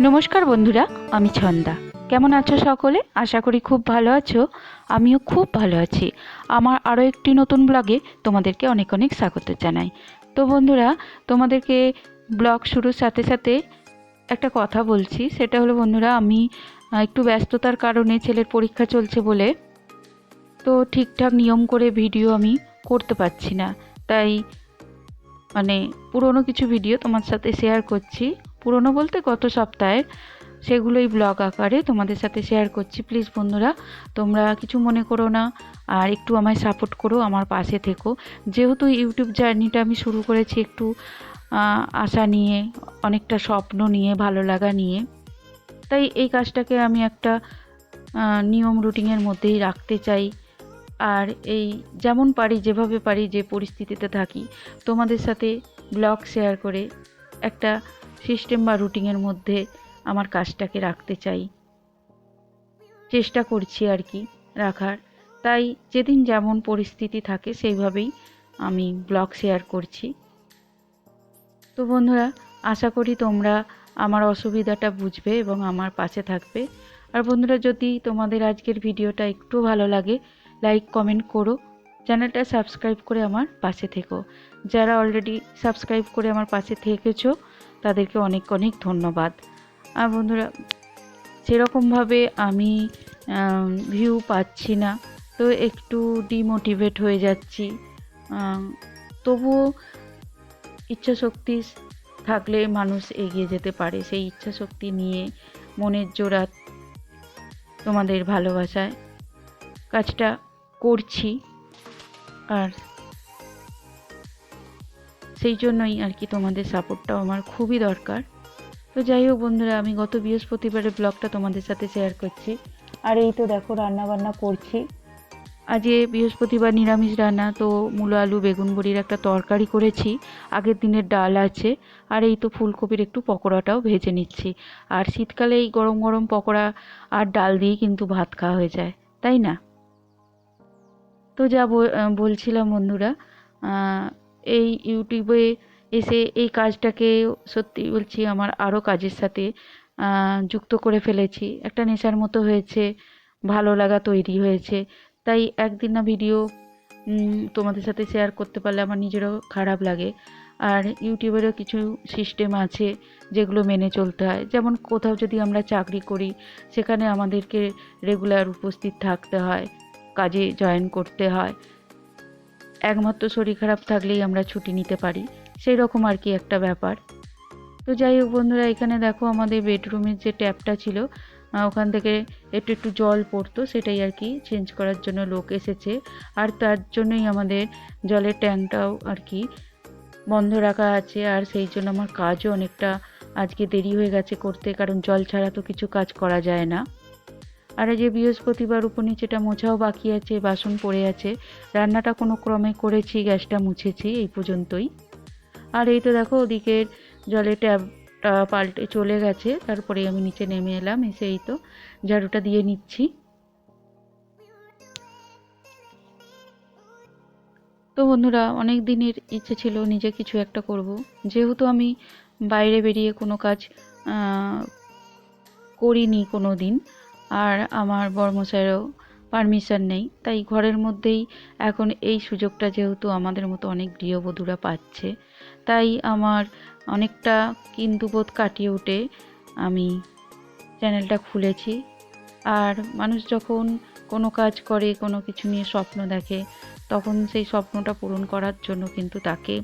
নমস্কার বন্ধুরা, আমি ছন্দা। কেমন আছো সকলে? আশা করি খুব ভালো আছো। আমিও খুব ভালো আছি। আমার আরও একটি নতুন ব্লগে তোমাদেরকে অনেক অনেক স্বাগত জানাই। তো বন্ধুরা, তোমাদেরকে ব্লগ শুরুর সাথে সাথে একটা কথা বলছি। সেটা হলো বন্ধুরা, আমি একটু ব্যস্ততার কারণে ছেলের পরীক্ষা চলছে বলে। তো ঠিকঠাক নিয়ম করে ভিডিও আমি করতে পারছি না। তাই মানে পুরনো কিছু ভিডিও তোমার সাথে শেয়ার করছি। পুরনো বলতে গত সপ্তাহের সেগুলোই ব্লগ আকারে তোমাদের সাথে শেয়ার করছি। প্লিজ বন্ধুরা, তোমরা কিছু মনে করো না আর একটু আমায় সাপোর্ট করো আমার পাশে থেকো। যেহেতু ইউটিউব জার্নিটা আমি শুরু করেছি একটু আশা নিয়ে, অনেকটা স্বপ্ন নিয়ে, ভালো লাগা নিয়ে। তাই এই কাজটাকে আমি একটা নিয়ম রুটিনের মধ্যেই রাখতে চাই। আর এই যেমন পারি, যেভাবে পারি, যে পরিস্থিতিতে থাকি, তোমাদের সাথে ব্লগ শেয়ার করে একটা সিস্টেম বা রুটিনের মধ্যে আমার কাজটাকে রাখতে চাই। চেষ্টা করছি আর কি রাখার। তাই যেদিন যেমন পরিস্থিতি থাকে সেইভাবেই আমি ব্লগ শেয়ার করছি। তো বন্ধুরা, আশা করি তোমরা আমার অসুবিধাটা বুঝবে এবং আমার পাশে থাকবে। আর বন্ধুরা, যদি তোমাদের আজকের ভিডিওটা একটু ভালো লাগে, লাইক, কমেন্ট করো। চ্যানেলটা সাবস্ক্রাইব করে আমার পাশে থেকো। যারা অলরেডি সাবস্ক্রাইব করে আমার পাশে থেকেছো তাদেরকে অনেক অনেক ধন্যবাদ। আর বন্ধুরা, সেরকমভাবে আমি ভিউ পাচ্ছি না। তো একটু ডিমোটিভেট হয়ে যাচ্ছি। তবুও ইচ্ছা শক্তি থাকলে মানুষ এগিয়ে যেতে পারে। সেই ইচ্ছা শক্তি নিয়ে মনের জোড়া তোমাদের ভালোবাসায় কাজটা করছি। আর সেই জন্যই আর কি তোমাদের সাপোর্টটাও আমার খুবই দরকার। তো যাই হোক বন্ধুরা, আমি গত বৃহস্পতিবারের ব্লগটা তোমাদের সাথে শেয়ার করছি। আর এই তো দেখো রান্নাবান্না করছি। আজকে বৃহস্পতিবার নিরামিষ রান্না, তো মূলো আলু, বেগুন বড়ির একটা তরকারি করেছি। আগের দিনের ডাল আছে। আর এই তো ফুলকপির একটু পকোড়াটাও ভেজে নিচ্ছি। আর শীতকালে এই গরম গরম পকোড়া আর ডাল দিয়েই কিন্তু ভাত খাওয়া হয়ে যায়, তাই না? তো যা বল- বলছিলাম বন্ধুরা এই ইউটিউবে এসে এই কাজটাকে সত্যি বলছি আমার আরও কাজের সাথে যুক্ত করে ফেলেছি। একটা নেশার মতো হয়েছে, ভালো লাগা তৈরি হয়েছে। তাই একদিন না ভিডিও তোমাদের সাথে শেয়ার করতে পারলে আমার নিজেরও খারাপ লাগে। আর ইউটিউবেরও কিছু সিস্টেম আছে যেগুলো মেনে চলতে হয়। যেমন কোথাও যদি আমরা চাকরি করি, সেখানে আমাদেরকে রেগুলার উপস্থিত থাকতে হয়, কাজে জয়েন করতে হয়। একমাত্র শরীর খারাপ থাকলেই আমরা ছুটি নিতে পারি সেই রকম আর কি একটা ব্যাপার। তো যাই হোক বন্ধুরা, এখানে দেখো আমাদের বেডরুমের যে ট্যাপটা ছিল ওখান থেকে একটু একটু জল পড়তো, সেটাই আর কি চেঞ্জ করার জন্য লোক এসেছে। আর তার জন্যই আমাদের জলের ট্যাঙ্কটাও আর কি বন্ধ রাখা আছে, আর সেই জন্য আমার কাজও অনেকটা আজকে দেরি হয়ে গেছে করতে, কারণ জল ছাড়া তো কিছু কাজ করা যায় না। আর এই যে বৃহস্পতিবার উপর নিচেটা মোছাও বাকি আছে, বাসন পড়ে আছে, রান্নাটা কোনো ক্রমে করেছি, গ্যাসটা মুছেছি এই পর্যন্তই। আর এই তো দেখো ওদিকের জলের ট্যাপটা পাল্টে চলে গেছে, তারপরে আমি নিচে নেমে এলাম, এসে এই তো ঝাড়ুটা দিয়ে নিচ্ছি। তো বন্ধুরা, অনেক দিনের ইচ্ছে ছিল নিজে কিছু একটা করব। যেহেতু আমি বাইরে বেরিয়ে কোনো কাজ করিনি কোনো দিন আর আমার বর্মশাইরও পারমিশন নেই। তাই ঘরের মধ্যেই এখন এই সুযোগটা যেহেতু আমাদের মতো অনেক গৃহবধূরা পাচ্ছে, তাই আমার অনেকটা কিন্তু বোধ কাটিয়ে উঠে আমি চ্যানেলটা খুলেছি। আর মানুষ যখন কোনো কাজ করে, কোনো কিছু নিয়ে স্বপ্ন দেখে, তখন সেই স্বপ্নটা পূরণ করার জন্য কিন্তু তাকে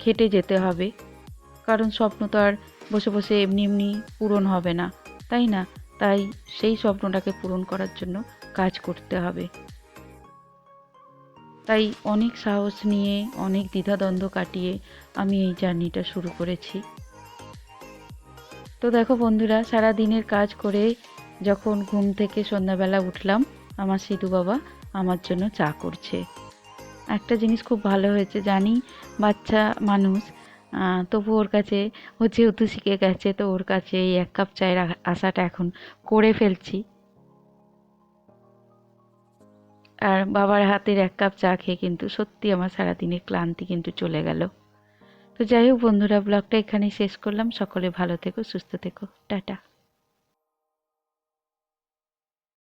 খেটে যেতে হবে। কারণ স্বপ্ন তো আর বসে বসে এমনি এমনি পূরণ হবে না। তাই না? তাই সেই স্বপ্নটাকে পূরণ করার জন্য কাজ করতে হবে। তাই অনেক সাহস নিয়ে, অনেক দ্বিধাদ্বন্দ্ব কাটিয়ে আমি এই জার্নিটা শুরু করেছি। তো দেখো বন্ধুরা, সারা দিনের কাজ করে যখন ঘুম থেকে সন্ধ্যাবেলা উঠলাম, আমার সিধু বাবা আমার জন্য চা করছে। একটা জিনিস খুব ভালো হয়েছে, জানি বাচ্চা মানুষ তবু ওর কাছে, ও যেহেতু শিখে গেছে, তো ওর কাছে এই এক কাপ চায়ের আশাটা এখন করে ফেলছি। আর বাবার হাতের এক কাপ চা খেয়ে কিন্তু সত্যি আমার সারাদিনের ক্লান্তি কিন্তু চলে গেল। তো যাই হোক বন্ধুরা, ব্লগটা এখানেই শেষ করলাম। সকলে ভালো থেকো, সুস্থ থেকো। টাটা।